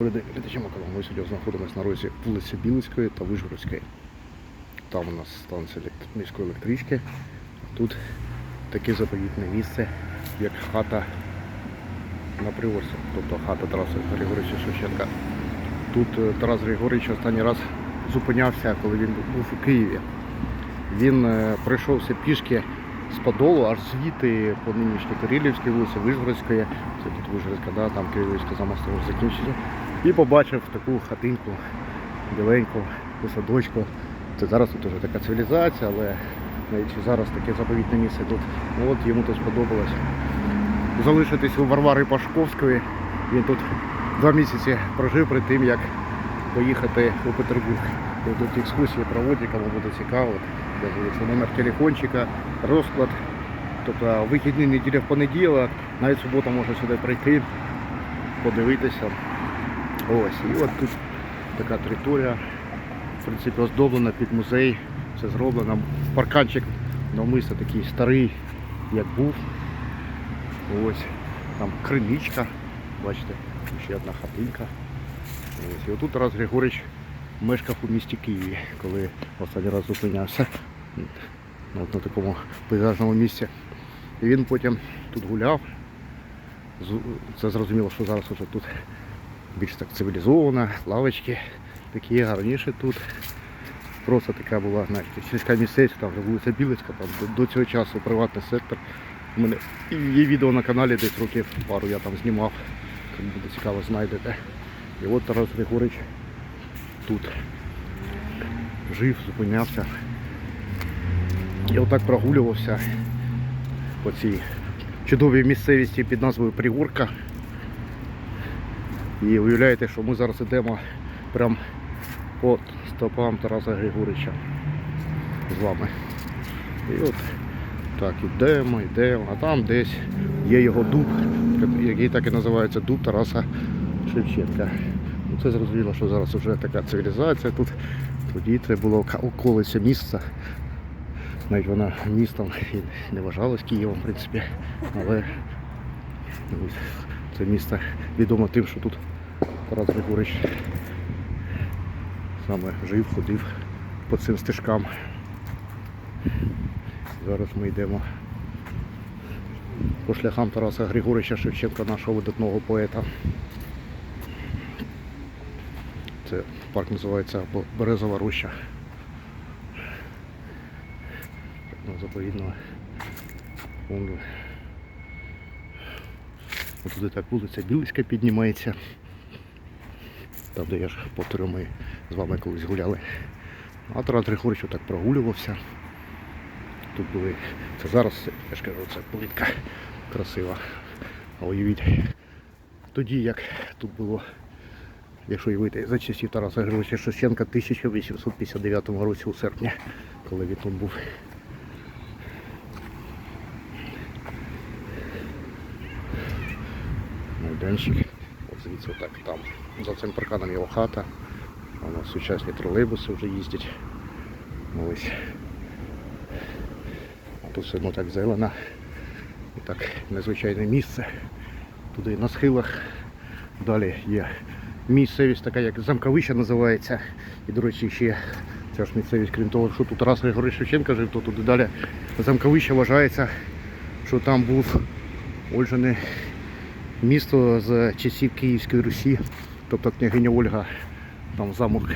Глядачі Макалом. Ми сьогодні знаходимося на розі вулиці Білицької та Вишгородської. Там у нас станція міської електрички. Тут таке заповітне місце, як хата на Приорці, тобто хата Тараса Григоровича Шевченка. Тут е, Тарас Григорович останній раз зупинявся, коли він був у Києві. Він е, пройшовся пішки з Подолу, аж звідти по нинішній Кирилівській вулиці, Вишгородської, це тут Вишгородська, да, там Кирилівська замостова вже закінчиться. І побачив таку хатинку біленьку, садочку. Це зараз тут вже така цивілізація, але навіть зараз таке заповітне місце тут. Ну, от йому тут сподобалось. Залишитись у Варвари Пашковської. Він тут два місяці прожив перед тим, як поїхати у Петербург. І тут екскурсії проводять, кому буде цікаво. Номер телефончика, розклад. Тобто вихідні неділя в понеділок, навіть субота можна сюди прийти, подивитися. Ось, і от тут така територія, в принципі, оздоблена під музей. Все зроблено. Парканчик навмисно такий старий, як був. Ось, там криничка, бачите, ще одна хатинка. Ось, і отут Тарас Григорич мешкав у місті Києві, коли останній раз зупинявся от на такому пейзажному місці. І він потім тут гуляв. Це зрозуміло, що зараз вже тут більш так цивілізовано, лавочки такі гарніше тут. Просто така була знаєте, сільська місцевість, там вже вулиця Білицька, там до, до цього часу приватний сектор. У мене є відео на каналі, десь років пару я там знімав. Кому буде цікаво, знайдете. І от Тарас Григорич тут жив, зупинявся. Я отак прогулювався по цій чудовій місцевості під назвою Пригорка. І уявляєте, що ми зараз йдемо прямо по стопам Тараса Григорича з вами. І от так, йдемо, йдемо, а там десь є його дуб, який так і називається дуб Тараса Шевченка. Ну, Це зрозуміло, що зараз вже така цивілізація тут. Тоді це було околиця міста. Навіть вона містом і не вважалась Києвом, в принципі. Але це місто відомо тим, що тут Тарас Григорич саме жив, ходив по цим стежкам. Зараз ми йдемо по шляхам Тараса Григорича Шевченка, нашого видатного поета. Це парк називається Березова Роща. Ну, заповідного фонду. Туди так вулиця Білицька піднімається. Там, де я ж повторю, ми з вами колись гуляли. А Тарас Григорович так прогулювався. Тут були. Це зараз, я ж кажу, це плитка красива. А уявіть, тоді як тут було, якщо уявити, за часів Тараса Григоровича Шевченка 1859 році у серпні, коли він тут був. майданчик. От звідси отак там. За цим парканом його хата. У нас сучасні тролейбуси вже їздять. Ось. А тут все ну, так зелено. І так незвичайне місце. Туди на схилах. Далі є місцевість така, як замковища називається. І, до речі, ще ця ж місцевість, крім того, що тут Тарас Григорій Шевченка жив, то туди далі замковище вважається, що там був Ольжений місто з часів Київської Русі, тобто княгиня Ольга там замок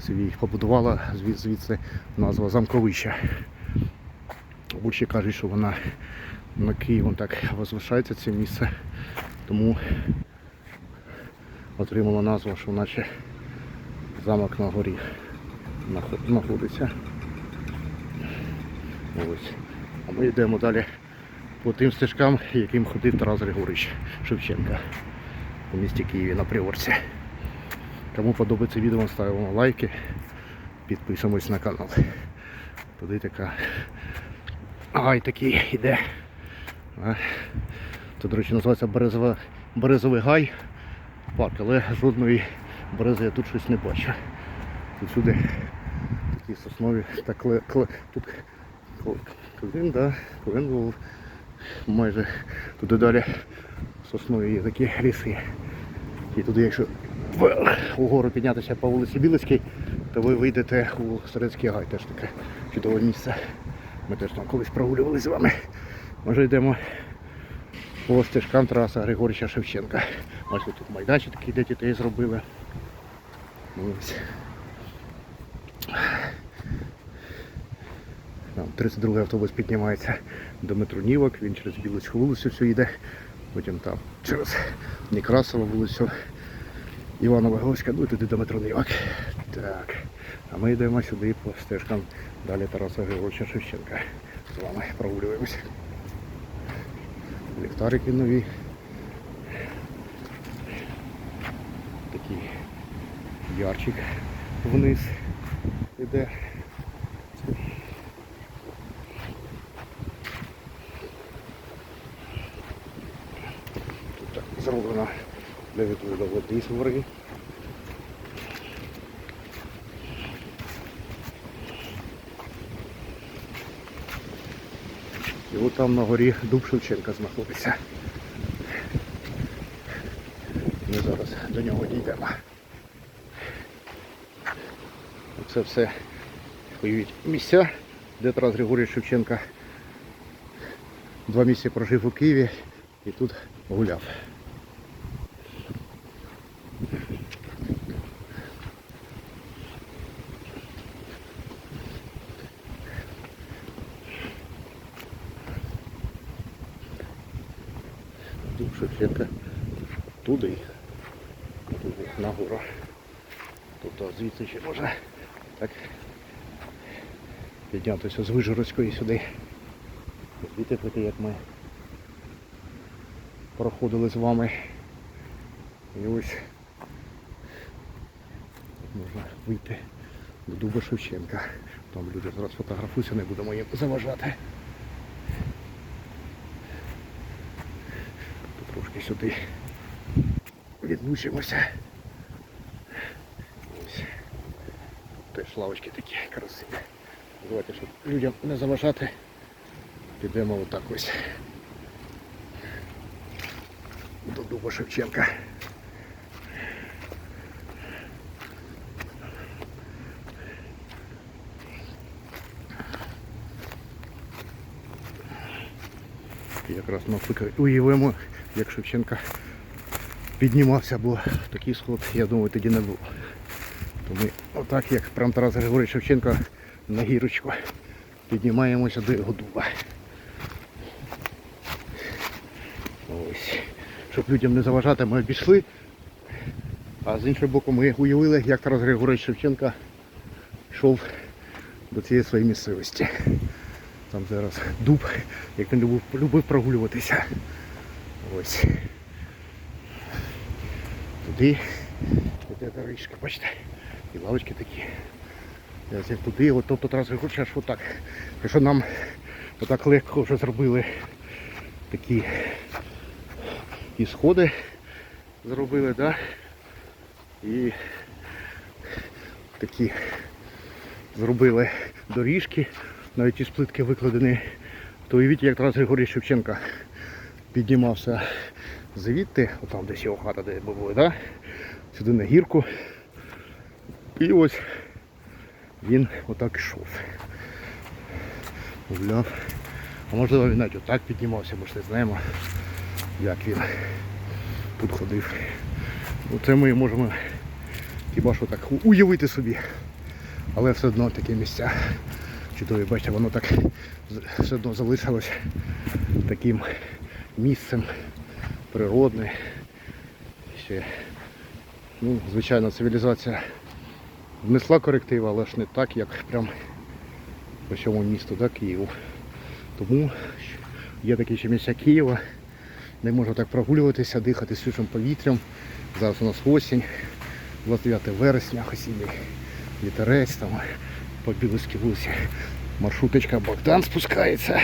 свій побудувала, звідси назва Замковища. Більше кажуть, що вона на Києвом так возвишається це місце, тому отримала назву, що наче замок на горі знаходиться. Ось. А ми йдемо далі по тим стежкам, яким ходив Тарас Григорович Шевченка у місті Києві на Приорці. Кому подобається відео, ставимо лайки, підписуємось на канал. Туди така гай такий іде. Це, до речі, називається Березова, Березовий гай парк, але жодної берези я тут щось не бачу. Тут сюди такі соснові, так кле, кле, тут клен, да, клен був майже туди далі соснові є такі ліси. І туди, якщо угору піднятися по вулиці Білицькій, то ви вийдете у Середський гай, теж таке чудове місце. Ми теж там колись прогулювали з вами. Може йдемо по стежкам Тараса Григорича Шевченка. Ось тут майданчик такий для дітей зробили. Ось. Там 32 автобус піднімається до Метрунівок, він через Білицьку вулицю все йде, потім там через Некрасову вулицю Івана Ваговська, ну і туди до Метрунівок. Так. А ми йдемо сюди по стежкам далі Тараса Григоровича Шевченка. З вами прогулюємося. Ліхтарики нові. Такий ярчик вниз іде. Зроблено для відводу води з гори. І от там на горі дуб Шевченка знаходиться. Ми зараз до нього дійдемо. Це все уявіть, місця, де Тарас Григорій Шевченка два місяці прожив у Києві і тут гуляв. Дуб Шевченка туди, туди, нагору. Тобто звідси ще можна так піднятися з Вижгородської сюди. Звідти піти, як ми проходили з вами. І ось можна вийти до Дуба Шевченка. Там люди зараз фотографуються, не будемо їм заважати. Тут трошки сюди відмучимося. Ось. Теж лавочки такі красиві. Давайте, щоб людям не заважати, підемо отак ось. До Дуба Шевченка. Якраз навпаки уявимо, як Шевченка піднімався, бо такий сход, я думаю, тоді не був. То ми отак, як прям Тарас Григорій Шевченко на гірочку піднімаємося до його дуба. Ось. Щоб людям не заважати, ми обійшли. А з іншого боку ми уявили, як Тарас Григорович Шевченка йшов до цієї своєї місцевості. Там зараз дуб, як він любив, любив прогулюватися. Ось. Туди. Іде доріжка, бачите? І лавочки такі. Я це туди, от Тарас Григорович аж отак. Якщо нам отак легко вже зробили такі і сходи зробили, да? І такі зробили доріжки, навіть із плитки викладені. То уявіть, як Тарас Григорій Шевченка піднімався звідти, отам десь його хата, де були, да? сюди на гірку. І ось він отак йшов. Гуляв. А можливо він навіть отак піднімався, ми ж не знаємо, як він тут ходив. Ну, Це ми можемо хіба що так уявити собі. Але все одно такі місця чудові, бачите, воно так все одно залишилось таким місцем природне. Ще, ну, звичайно, цивілізація внесла коректив, але ж не так, як прям по всьому місту, да, Києву. Тому є такі ще місця Києва, де можна так прогулюватися, дихати свіжим повітрям. Зараз у нас осінь, 29 вересня, осінний вітерець, там по Білоській вулиці маршруточка Богдан спускається.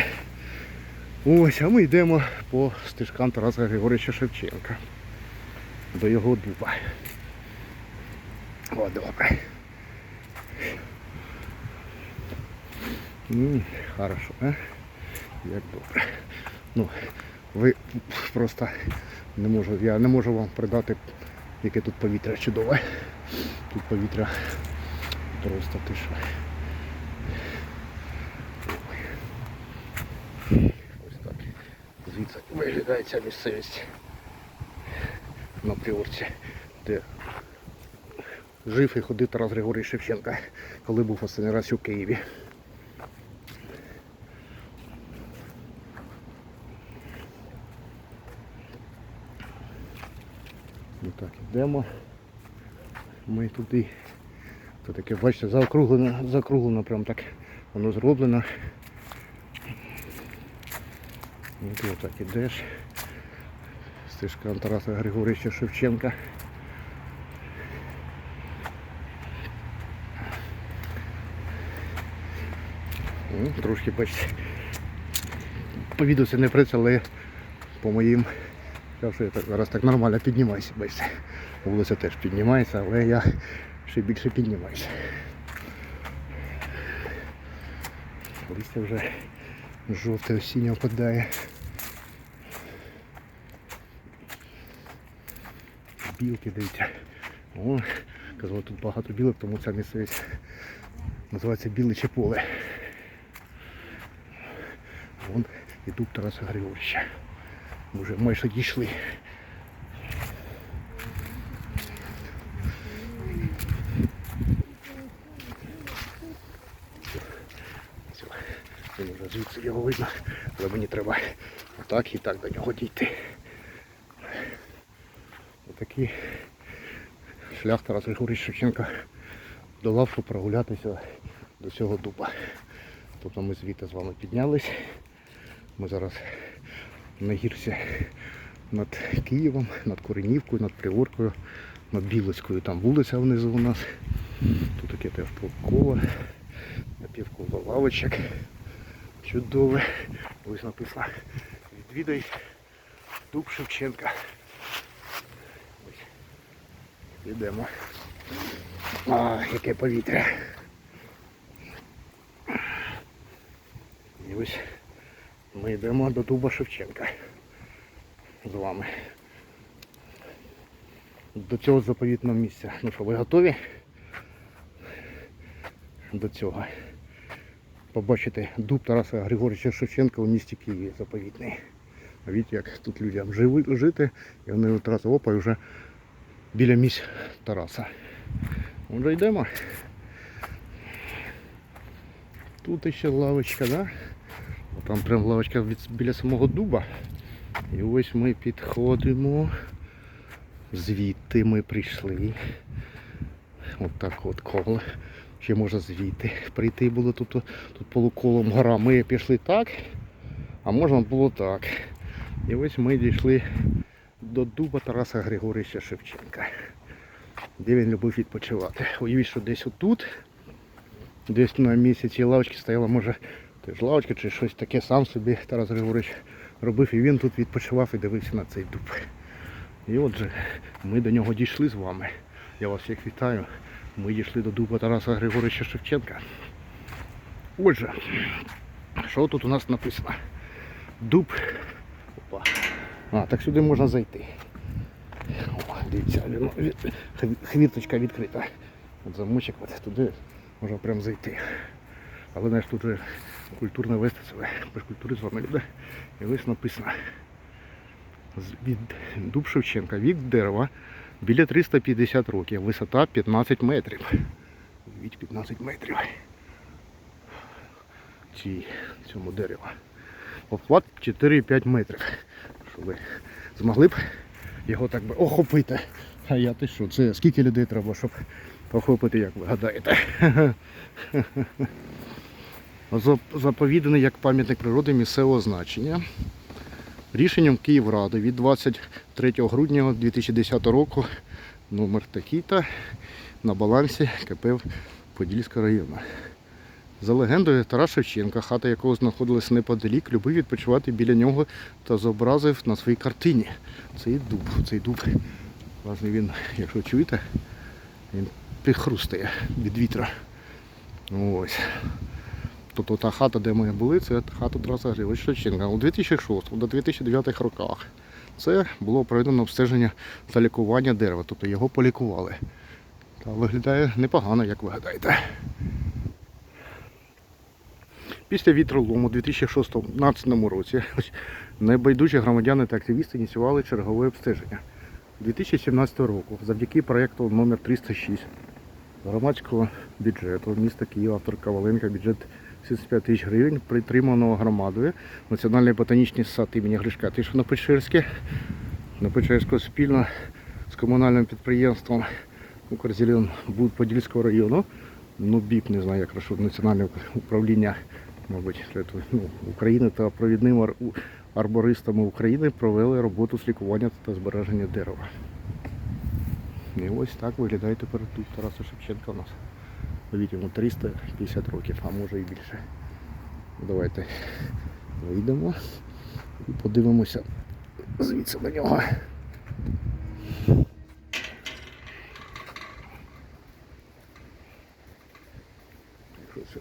Ось, а ми йдемо по стежкам Тараса Григорьовича Шевченка. До його дуба. О, добре. М, Хорошо, а? Як добре. Ну, ви просто не можу, я не можу вам передати яке тут повітря чудове. Тут повітря просто тиша. Ось так. Звідси виглядає ця місцевість на Приорці, де жив і ходив Тарас Григорій Шевченка, коли був останній раз у Києві. І так, йдемо. Ми туди. Це таке, бачите, заокруглено, заокруглено прям так воно зроблено. І ти отак ідеш. Стежка Тараса Григорьовича Шевченка. Ну, Трошки бачите. По не працює, по моїм що я так зараз так нормально піднімаюся, бачите. Вулиця теж піднімається, але я ще більше піднімаюся. Листя вже жовте осіннє опадає. Білки дивіться. О, казав, тут багато білок, тому ця місцевість називається біличе поле. Вон і дуб Тараса Григоровича. Ми вже майже дійшли. Звідси його видно, але мені треба отак і так до нього дійти. Отакий шлях Тарас Шевченка долав, щоб прогулятися до цього дуба. Тобто ми звідти з вами піднялись. Ми зараз на гірці над Києвом, над Коренівкою, над Приоркою, над Білицькою. Там вулиця внизу у нас. Тут таке теж полково, напівколо лавочок. Чудове. Ось написано. Відвідай дуб Шевченка. Йдемо. А, яке повітря. І ось ми йдемо до дуба Шевченка з вами. До цього заповітного місця. Ну що, ви готові? До цього. Побачите дуб Тараса Григоровича Шевченка у місті Києві заповітний. Бачите, як тут людям жити, і вони одразу опа і вже біля місць Тараса. Отже йдемо. Тут ще лавочка, да? Там прям лавочка біля самого дуба. І ось ми підходимо. Звідти ми прийшли. От так от коло. Ще можна звідти прийти було тут, тут полуколом гора. Ми пішли так, а можна було так. І ось ми дійшли до дуба Тараса Григорича Шевченка. Де він любив відпочивати. Уявіть, що десь отут, десь на місяці лавочки стояла, може, теж лавочка чи щось таке сам собі Тарас Григорович робив і він тут відпочивав і дивився на цей дуб. І отже, ми до нього дійшли з вами. Я вас всіх вітаю. Ми дійшли до дуба Тараса Григоровича Шевченка. Отже, що тут у нас написано? Дуб. А, так сюди можна зайти. О, дивіться, хвірточка відкрита. От замочок, от туди можна прям зайти. Але знаєш, тут же культурно вести себе. Культури з вами люди. І ось написано. Від дуб Шевченка, вік дерева біля 350 років, висота 15 метрів. Від 15 метрів. Ці, цьому дереву. Обхват 4-5 метрів. Що ви змогли б його так би охопити. А я ти що, це скільки людей треба, щоб охопити, як ви гадаєте? Зап- Заповіданий як пам'ятник природи місцевого значення. Рішенням Київради від 23 грудня 2010 року номер такий-то на балансі КП Подільського району. За легендою Тарас Шевченка, хата якого знаходилась неподалік, любив відпочивати біля нього та зобразив на своїй картині цей дуб. Цей дуб, власне, він, якщо чуєте, він підхрустає від вітра. Ось. Тобто та хата, де ми були, це хата Тараса Григоровича Шевченка. У 2006 до 2009 роках Це було проведено обстеження та лікування дерева, тобто його полікували. Та виглядає непогано, як ви гадаєте. Після вітролому у 2016 році небайдужі громадяни та активісти ініціювали чергове обстеження. 2017 року завдяки проєкту номер 306 громадського бюджету міста Києва, автор Коваленка, бюджет 75 тисяч гривень, притриманого громадою Національний ботанічний сад імені Гришка Тишина-Печерське, на Печерського спільно з комунальним підприємством Укрзелен Подільського району, ну БІП, не знаю, як прошу, Національне управління, мабуть, ну, України та провідними ар- арбористами України провели роботу з лікування та збереження дерева. І ось так виглядає тепер тут Тараса Шевченка у нас. По-відому 350 років, а може і більше. Давайте вийдемо і подивимося звідси на нього. Якщо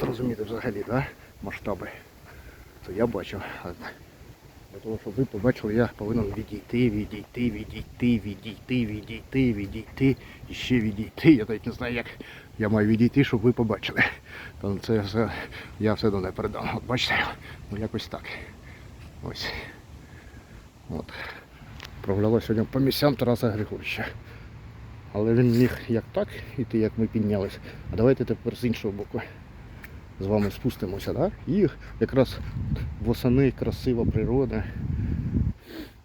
зрозуміти взагалі да, масштаби, то я бачу. Для того, щоб ви побачили, я повинен відійти, відійти, відійти, відійти, відійти, відійти і ще відійти. Я навіть не знаю, як я маю відійти, щоб ви побачили. Та це все, я все одно не передам. От бачите, ну якось так. Ось. От. Проявляла сьогодні по місцям Тараса Григоровича. Але він міг як так іти, як ми піднялись. А давайте тепер з іншого боку з вами спустимося, да? і якраз восени красива природа.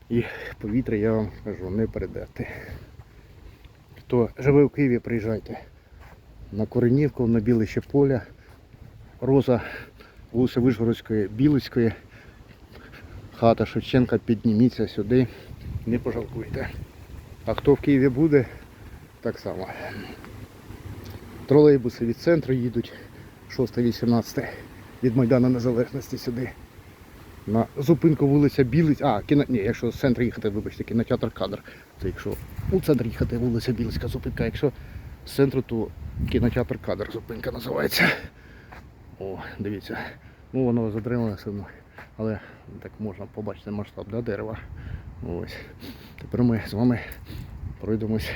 І повітря, я вам кажу, не передати. Хто живе в Києві, приїжджайте. На Коренівку, на Білище поля, Роза, вулиця Вишгородської, Білицької, хата Шевченка, підніміться сюди, не пожалкуйте. А хто в Києві буде, так само. Тролейбуси від центру їдуть 6-18 від Майдану Незалежності сюди. На зупинку вулиця Білиць. А, кіно... Ні, якщо з центру їхати, вибачте, кінотеатр кадр. Це якщо у центр їхати, вулиця Білицька зупинка. Якщо з центру, то кінотеатр кадр зупинка називається. О, дивіться. Ну воно затримане все одно. Але так можна побачити масштаб да, дерева. Ось. Тепер ми з вами пройдемось.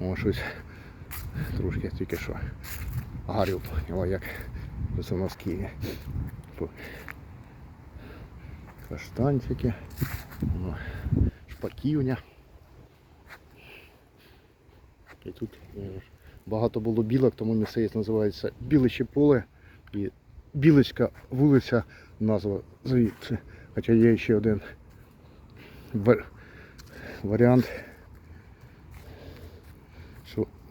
О, щось трошки тільки що. Гарю поняла, як це у нас Києві. Каштанчики, шпаківня. І тут е, багато було білок, тому місцевість називається Біличе поле і Білицька вулиця назва звідси. Хоча є ще один варіант,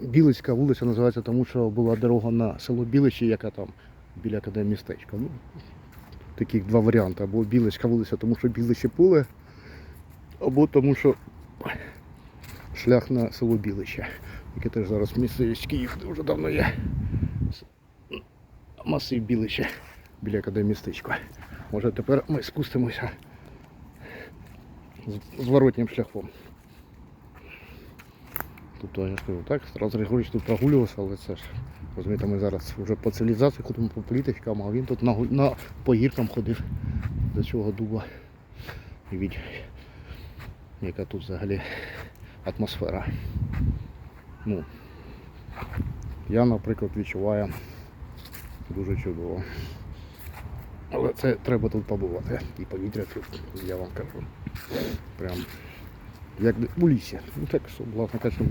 Білицька вулиця називається тому, що була дорога на село Біличі, яка там біля академії містечка. Ну, таких два варіанти. Або Білицька вулиця, тому що Біличе поле, або тому, що шлях на село Біличе, яке теж зараз місцевість Київ дуже давно є. Масив Біличе біля академії містечка. Може тепер ми спустимося зворотнім шляхом. Тобто я ж кажу, так, Тарас Григорович тут прогулювався, але це ж, розумієте, ми зараз вже по цивілізації ходимо по політикам, а він тут на, на по гіркам ходив до цього дуба. І від яка тут взагалі атмосфера. Ну, я, наприклад, відчуваю дуже чудово. Але це треба тут побувати. І повітря тут, я вам кажу. Прям як у лісі. Ну так власне кажучи,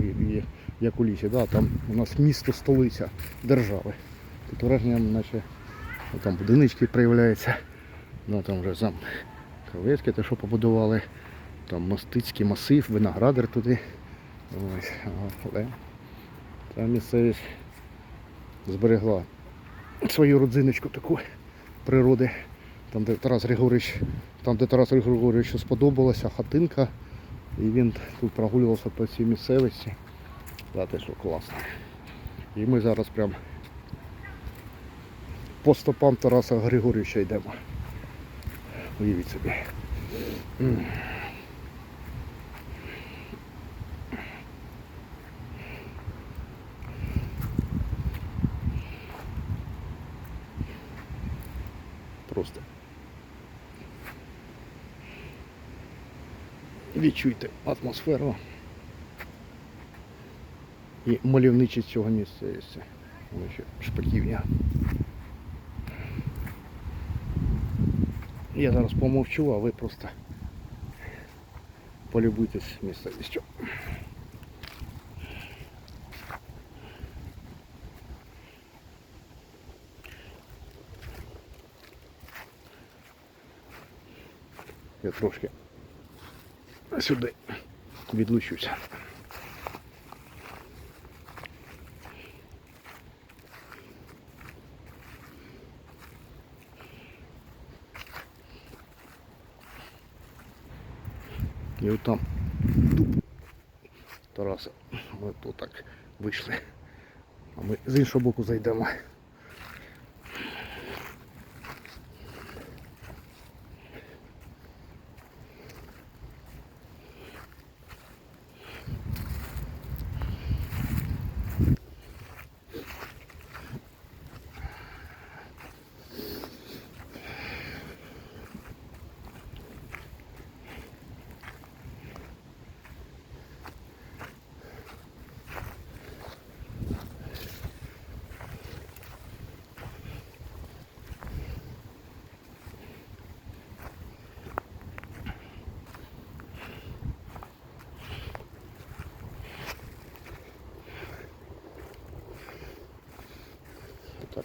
як у лісі, да? там у нас місто столиця держави. Тут враження, наче ну, там будиночки проявляються. Ну там вже зам Кравецьке, те, що побудували. Там мостицький масив, виноградар туди. Ось, але та місцевість зберегла свою родзиночку таку природи. Там, де Тарас Григорович, там, де Тарас Григоровичу сподобалася хатинка, і він тут прогулювався по цій місцевості. Да, те, що класно. І ми зараз прям по стопам Тараса Григоровича йдемо. Уявіть собі. М. Просто Відчуйте атмосферу і мальовничість цього місця. є. Шпаківня. Я зараз помовчу, а ви просто полюбуйтесь місцевістю. Я трошки сюди відлучуся. І от там дуб Тараса. Ми тут так вийшли. А ми з іншого боку зайдемо.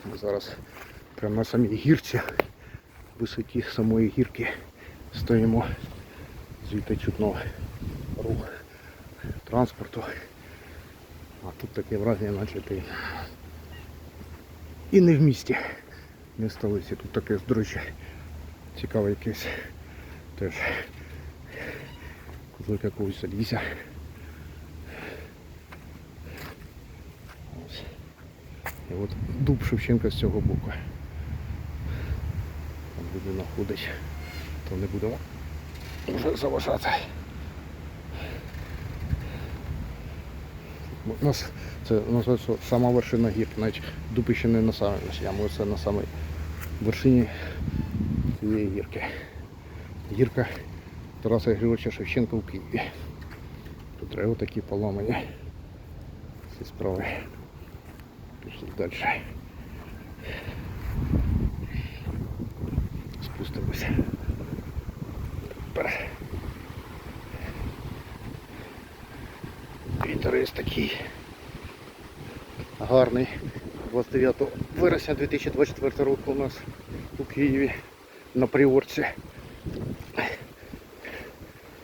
Так, ми зараз прямо на самій гірці, висоті самої гірки стоїмо. Звідти чутно рух транспорту. А тут таке враження, наче ти і не в місті, не в столиці. Тут таке здорожче цікаве якесь теж кузок якогось ліся. Ось. І от дуб Шевченка з цього боку. Там людина ходить, то не будемо вже заважати. У нас це називається сама вершина гірки, навіть дуб ще не на самій вершині, це на самій вершині цієї гірки. Гірка Тараса Григоровича Шевченка в Києві. Тут треба такі поламані ці справи. Пішли далі. Спустимося. Тепер. Вітер є такий гарний. 29 вересня 2024 року у нас у Києві на Приорці.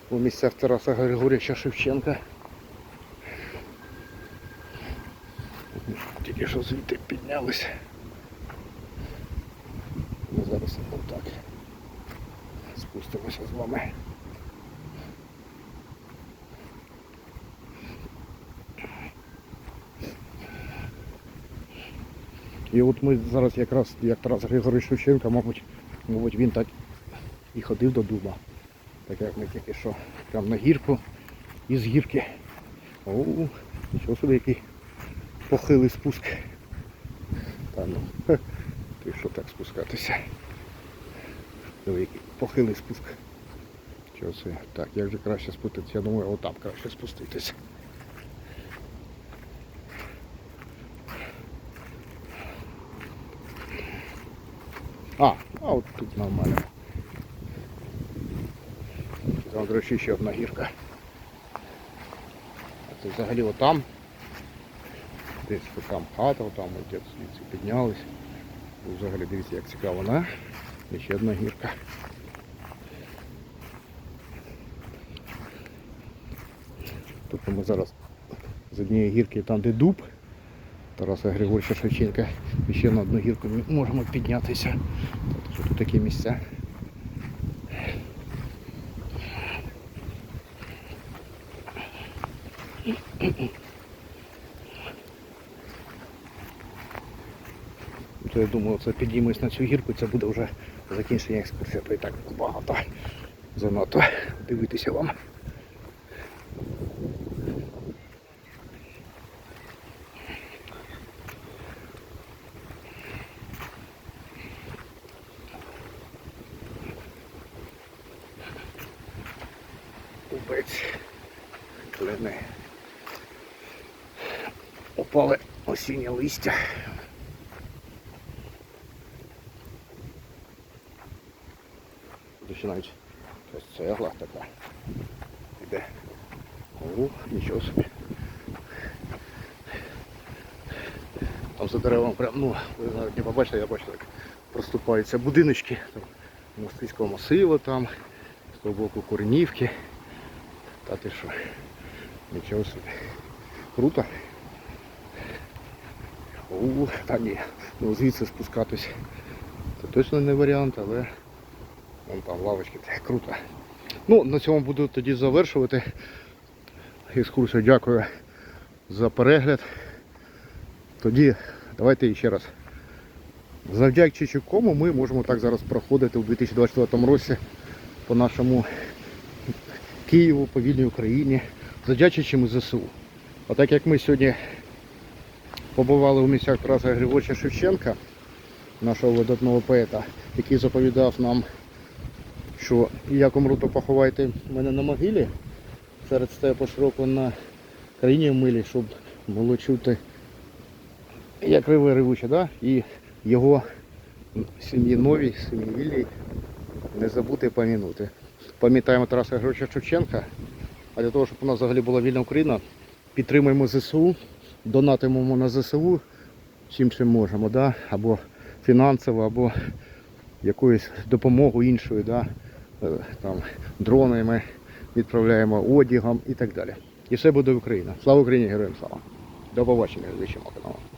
У місцях Тараса Григорьовича Шевченка. Тільки що звідти піднялися. Ми зараз отак спустимося з вами. І от ми зараз якраз, як Тарас Григорович Шевченка, мабуть, мабуть, він так і ходив до дуба. Так як ми тільки що прямо на гірку і з гірки. О, нічого собі який похилий спуск. Та ну, що так спускатися? Похилий спуск. Чого це? Так, як же краще спуститися? Я думаю, отам краще спуститися. А, а от тут нормально. Там, до речі, ще одна гірка. А це взагалі отам. Десь там хата, там десь звідси піднялись. Взагалі дивіться, як цікаво, вона. І ще одна гірка. Тобто ми зараз з однієї гірки там, де дуб Тараса Григорьовича Шевченка, і ще на одну гірку ми можемо піднятися. Тобто тут такі місця. То я думаю, це підіймусь на цю гірку, це буде вже закінчення екскурсії, то і так багато занадто дивитися вам. Капець. Клини. Опали осіннє листя. Починають якась цегла така. Іде. О, нічого собі. Там за деревом прям, ну, ви навіть не побачите, я бачу, як проступаються будиночки. Там, мостицького масиву там, з того боку Корнівки. Та ти що? Нічого собі. Круто. У, та ні. Ну звідси спускатись. Це точно не варіант, але вон там лавочки. Це круто. Ну, на цьому буду тоді завершувати екскурсію. Дякую за перегляд. Тоді давайте ще раз. Завдячуючи кому ми можемо так зараз проходити у 2024 році по нашому Києву, по вільній Україні, завдячуючи ми ЗСУ. А так як ми сьогодні побували у місцях Тараса Григорьовича Шевченка, нашого видатного поета, який заповідав нам, що як умру, то поховайте мене на могилі серед степу широко на країні милі, щоб було чути як риви ревуче, да? і його сім'ї новій, сім'ї вільній не забути помінути. Пам'ятаємо Тараса Григоровича Шевченка, а для того, щоб у нас взагалі була вільна Україна, підтримуємо ЗСУ, донатимо на ЗСУ чим чим можемо, да? або фінансово, або якоюсь допомогою іншою, да? Е, там, дронами відправляємо одягом і так далі. І все буде Україна. Слава Україні, героям слава! До побачення, звичайно каналу.